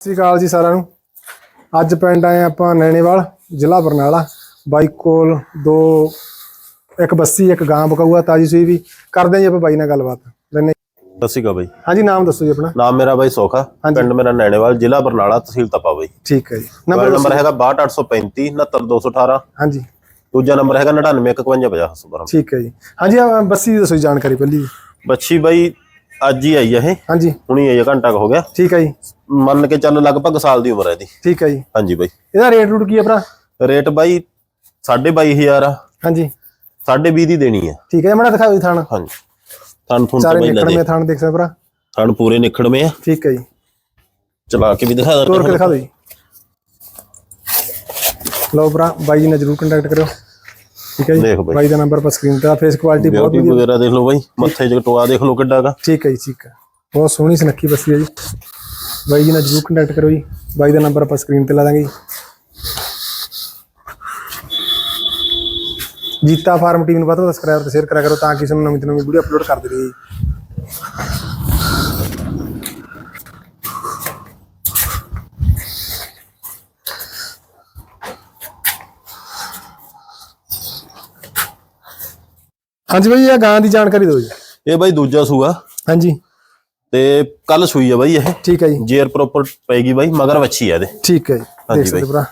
ਸਤਿ ਸ਼੍ਰੀ ਅਕਾਲ ਜੀ ਸਾਰਿਆਂ ਨੂੰ। ਅੱਜ ਪਿੰਡ ਆਏ ਆਪਾਂ ਨੈਣੇਵਾਲ ਜ਼ਿਲ੍ਹਾ ਬਰਨਾਲਾ। ਬਾਈ ਕੋਲ ਦੋ ਇੱਕ ਬੱਸੀ ਇੱਕ ਗਾਂ ਬਕਾਊਆ ਤਾਜੀ ਸੂਈ ਵੀ। ਕਰਦੇ ਜੀ ਆਪਾਂ ਬਾਈ ਨਾਲ ਗੱਲਬਾਤ। ਲੈਣੇ ਸਤਿ ਸ਼੍ਰੀ ਅਕਾਲ ਬਾਈ। ਹਾਂਜੀ ਨਾਮ ਦੱਸੋ ਜੀ ਆਪਣਾ। ਨਾਮ ਮੇਰਾ ਬਾਈ ਸੋਖਾ। ਪਿੰਡ ਮੇਰਾ ਨੈਣੇਵਾਲ ਜ਼ਿਲ੍ਹਾ ਬਰਨਾਲਾ ਤਹਿਸੀਲ ਤਪਾ ਬਾਈ। ਠੀਕ ਹੈ ਜੀ। ਨੰਬਰ ਨੰਬਰ ਹੈਗਾ 62835 69218 ਹਾਂਜੀ। ਦੂਜਾ ਨੰਬਰ ਹੈਗਾ 995150 ਠੀਕ ਹੈ ਜੀ। ਹਾਂਜੀ ਬੱਸੀ ਦੀ ਦੱਸੋ ਜਾਣਕਾਰੀ ਪਹਿਲੀ। ਬੱਚੀ ਬਾਈ ਅੱਜ ਹੀ ਆਈ ਹੈ ਇਹ। ਹਾਂਜੀ। ਹੁਣੀ ਆਈ ਹੈ ਘੰਟਾ ਕੁ ਹੋ ਗਿਆ। ਠੀਕ ਹੈ ਜੀ। ਮੰਨ ਕੇ ਚੱਲ ਲਗਭਗ ਸਾਲ ਦੀ ਉਮਰ ਹੈ ਇਹਦੀ। ਠੀਕ ਹੈ ਜੀ। ਹਾਂਜੀ ਬਾਈ। ਇਹਦਾ ਰੇਟ ਰੂਟ ਕੀ ਹੈ ਭਰਾ? ਰੇਟ ਬਾਈ 22500 ਆ। ਹਾਂਜੀ। 20.5 ਦੀ ਦੇਣੀ ਹੈ ਠੀਕ ਹੈ ਮੜਾ ਦਿਖਾਓ ਜੀ ਥਾਣ। ਹਾਂਜੀ। ਥਣ ਥੁਣ ਸਾਰੇ ਤੋਂ ਬਾਈ ਲੈ ਨਿਕੜਵੇਂ ਦੇ। ਥਾਣ ਦੇਖ ਸਕਦੇ ਭਰਾ। ਥਣ ਪੂਰੇ ਨਿਖੜਵੇਂ ਆ। ਠੀਕ ਹੈ ਜੀ। ਚਲਾ ਕੇ ਵੀ ਦਿਖਾ ਤੋਰ ਕੇ ਦਿੰਦੇ ਦਿਖਾ ਦਿਓ ਜੀ। ਲਓ ਭਰਾ ਬਾਈ ਜੀ ਨਾਲ ਜਰੂਰ ਕੰਟੈਕਟ ਕਰਿਓ। ਠੀਕ ਹੈ ਜੀ? ਦੇਖ ਬਾਈ। ਬਾਈ ਦਾ ਨੰਬਰ ਪਰ ਸਕਰੀਨ ਤੇ ਆ ਫੇਸ ਕੁਆਲਿਟੀ ਬਹੁਤ ਬਿਊਟੀ ਵਗੈਰਾ ਦੇਖ ਲਓ ਬਾਈ ਮੱਥੇ 'ਚ ਟੋਆ ਦੇਖ ਲਓ ਕਿੱਡਾ ਹੈਗਾ ਠੀਕ ਹੈ ਜੀ ਠੀਕ ਹੈ। ਬਹੁਤ ਸੋਹਣੀ ਸੁਨੱਖੀ ਬੱਸੀ ਹੈ ਜੀ। ਬਾਈ ਜੀ ਨਾਲ ਜਰੂਰ ਕੰਟੈਕਟ ਕਰੋ ਜੀ। ਬਾਈ ਦਾ ਨੰਬਰ ਆਪਾਂ ਸਕਰੀਨ ਤੇ ਲਾ ਦਾਂਗੇ ਜੀ। ਜੀਤਾ ਫਾਰਮ ਟੀਮ ਨੂੰ ਵੱਧ ਤੋਂ ਵੱਧ ਸਬਸਕ੍ਰਾਈਬ ਤੇ ਸ਼ੇਅਰ ਕਰਿਆ ਕਰੋ ਤਾਂ ਕਿ ਸਾਨੂੰ ਨਵੀਂ ਤੋਂ ਨਵੀਂ ਵੀਡੀਓ ਅਪਲੋਡ ਕਰਦੇ ਰਹੀਏ ਜੀ। ਹਾਂਜੀ ਬਾਈ ਇਹ ਗਾਂ ਦੀ ਜਾਣਕਾਰੀ ਦਿਓ ਜੀ। ਇਹ ਬਾਈ ਦੂਜਾ ਸੂਆ। ਹਾਂਜੀ। ਤੇ ਕੱਲ ਸੂਈ ਆ ਬਾਈ ਇਹ। ਠੀਕ ਹੈ ਜੀ। ਜੇਰ ਪ੍ਰੋਪਰ ਪੈਗੀ ਬਾਈ ਮਗਰ ਵੱਛੀ ਆ ਇਹਦੇ। ਠੀਕ ਹੈ ਜੀ। ਦੇਖ ਸਕਦੇ। ਭਰਾ।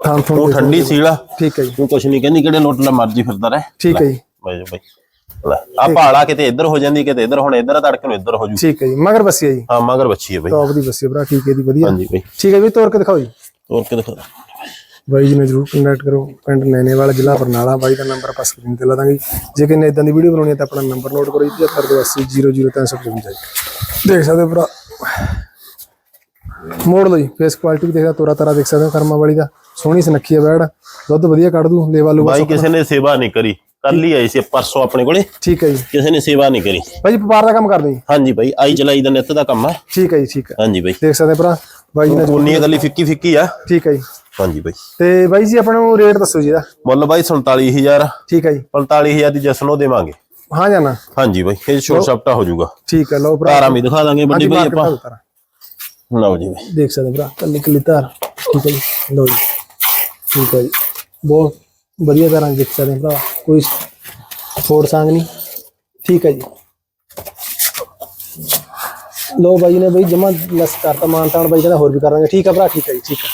ਥਾਂ ਉਹ ਥੋਂ ਠੰਡੀ ਸੀਲਾ ਠੀਕ ਹੈ ਜੀ। ਤੂੰ ਕੁਛ ਨਹੀਂ ਕਹਿੰਦੀ ਕਿਹੜੇ ਲੋਟ ਲਾ ਮਰਜ਼ੀ ਫਿਰਦਾ ਰਹਿ। ਠੀਕ ਹੈ ਜੀ। ਬਾਈ ਬਾਈ। ਲੈ ਆ ਪਹਾੜਾ ਕਿਤੇ ਇੱਧਰ ਹੋ ਜਾਂਦੀ ਕਿਤੇ ਇੱਧਰ ਹੁਣ ਇੱਧਰ ਤੜਕ ਨੂੰ ਇੱਧਰ ਹੋ ਜੂ। ਠੀਕ ਹੈ ਜੀ। ਮਗਰ ਬੱਸੀ ਹੈ ਜੀ। ਹਾਂ ਮਗਰ ਵੱਛੀ ਹੈ ਬਾਈ। ਟੌਪ ਦੀ ਬੱਸੀ ਹੈ ਭਰਾ ਠੀਕ ਹੈ ਜੀ ਵਧੀਆ। ਹਾਂਜੀ ਬਾਈ। ਠੀਕ ਹੈ ਵੀ ਤੋਰ ਕੇ ਦਿਖਾਓ ਜੀ। ਹੋਰ ਕਿ ਦਿਖਾ ਬਾਈ ਜੀ ਨੇ ਜਰੂਰ ਕੰਟੈਕਟ ਕਰੋ ਪਿੰਡ ਨੈਣੇਵਾਲਾ ਜ਼ਿਲ੍ਹਾ ਬਰਨਾਲਾ। ਬਾਈ ਦਾ ਨੰਬਰ ਆਪਾਂ ਸਕਰੀਨ ਤੇ ਲਾ ਦਾਂਗੇ। ਜੀ। ਕਿਨੇ ਇਦਾਂ ਦੀ ਵੀਡੀਓ ਬਣਾਉਣੀ ਹੈ ਤਾਂ ਆਪਣਾ ਨੰਬਰ ਨੋਟ ਕਰੋ ਜੀ 7528000355 ਦੇਖ ਸਕਦੇ ਹੋ ਭਰਾ। ਮੋੜ ਲਓ ਜੀ ਫੇਸ ਕੁਆਲਿਟੀ ਵੀ ਦੇਖਦਾ ਤੋਰਾ ਤਾਰਾ ਦੇਖ ਸਕਦੇ ਹੋ ਕਰਮਾ ਵਾਲੀ ਦਾ। ਸੋਹਣੀ ਸੁਨੱਖੀ ਹੈ ਬੈੜ ਦੁੱਧ ਵਧੀਆ ਕੱਢ ਦੂ ਲੇਵਾ ਲੂਵਾ ਬਾਈ ਕਿਸੇ ਨੇ। ਸੇਵਾ ਨਹੀਂ ਕਰੀ। ਕੱਲ ਹੀ ਆਈ ਸੀ ਪਰਸੋਂ ਆਪਣੇ ਕੋਲੇ। ਠੀਕ ਹੈ ਜੀ। ਕਿਸੇ ਨੇ ਸੇਵਾ ਨਹੀਂ ਕਰੀ। ਜੀ ਵਪਾਰ ਦਾ ਕੰਮ ਕਰਦੇ ਜੀ। ਹਾਂਜੀ ਬਾਈ ਆਈ ਚਲਾਈ ਦਾ ਨਿੱਤ ਦਾ ਕੰਮ ਆ। ਠੀਕ ਹੈ ਜੀ ਠੀਕ ਹੈ। ਹਾਂਜੀ ਬਾਈ। ਦੇਖ ਸਕਦੇ ਭਰਾ ਬਾਈ ਜੀ ਨੇ ਉਨੀ ਗੱਲੀ ਫਿੱਕੀ ਫਿੱਕੀ ਆ। ਠੀਕ ਹੈ ਜੀ। ਹਾਂਜੀ ਬਾਈ। ਤੇ ਬਾਈ ਜੀ ਆਪਾਂ ਨੂੰ ਰੇਟ ਦੱਸੋ ਜੀ ਇਹਦਾ। ਮੁੱਲ ਬਾਈ 47000 ਠੀਕ ਹੈ ਜੀ। 45000 ਦੀ ਜਸਨੋ ਦੇਵਾਂਗੇ। ਹਾਂ ਜਾਨਾ ਹਾਂਜੀ ਬਾਈ ਇਹ ਛੋਟ ਛਪਟਾ ਹੋ ਜਾਊਗਾ। ਠੀਕ ਹੈ ਲਓ ਭਰਾ। ਧਾਰਾਂ ਵੀ ਦਿਖਾ ਦਾਂਗੇ ਵੱਡੀ ਬਾਈ ਆਪਾਂ। ਲਓ ਜੀ ਦੇਖ ਸਕਦੇ ਭਰਾ ਕੱਲੀ ਕੱਲੀ ਧਾਰ। ਠੀਕ ਹੈ ਜੀ ਲਓ ਜੀ। ਠੀਕ ਹੈ ਜੀ। ਬਹੁਤ ਵਧੀਆ ਤਰ੍ਹਾਂ ਦੇਖ ਸਕਦੇ ਭਰਾ। ਕੋਈ ਫੋੜ ਸੰਗ ਨਹੀਂ। ਠੀਕ ਹੈ ਜੀ। ਲੋ ਬਾਈ ਨੇ ਬਈ ਜਮਾ ਲੈਸ ਕਰਤਾ ਮਾਨਤਾਨ ਬਾਈ ਕਹਿੰਦਾ ਹੋਰ ਵੀ ਕਰ ਦਾਂਗੇ ਠੀਕ ਹੈ ਭਰਾ ਠੀਕ ਹੈ ਜੀ ਠੀਕ ਹੈ।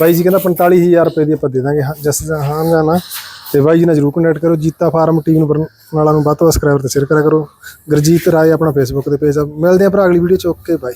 ਬਾਈ ਜੀ ਕਹਿੰਦਾ 45000 ਰੁਪਏ ਦੀ ਆਪਾਂ ਦੇ ਦਾਂਗੇ। ਹਾਂ, ਜਸ ਹਾਂ ਜਾਂ ਨਾ ਤੇ ਬਾਈ ਜੀ ਨਾਲ ਜਰੂਰ ਕੰਟੈਕਟ ਕਰੋ। ਜੀਤਾ ਫਾਰਮ ਟੀਮ ਨੂੰ ਨੂੰ ਵੱਧ ਤੋਂ ਵੱਧ ਸਬਸਕ੍ਰਾਈਬ ਤੇ ਸ਼ੇਅਰ ਕਰਿਆ ਕਰੋ। ਗੁਰਜੀਤ ਰਾਏ ਆਪਣਾ ਫੇਸਬੁੱਕ ਤੇ ਪੇਜ ਆ। ਮਿਲਦੇ ਆ ਭਰਾ ਅਗਲੀ ਵੀਡੀਓ ਚ। Okay bye.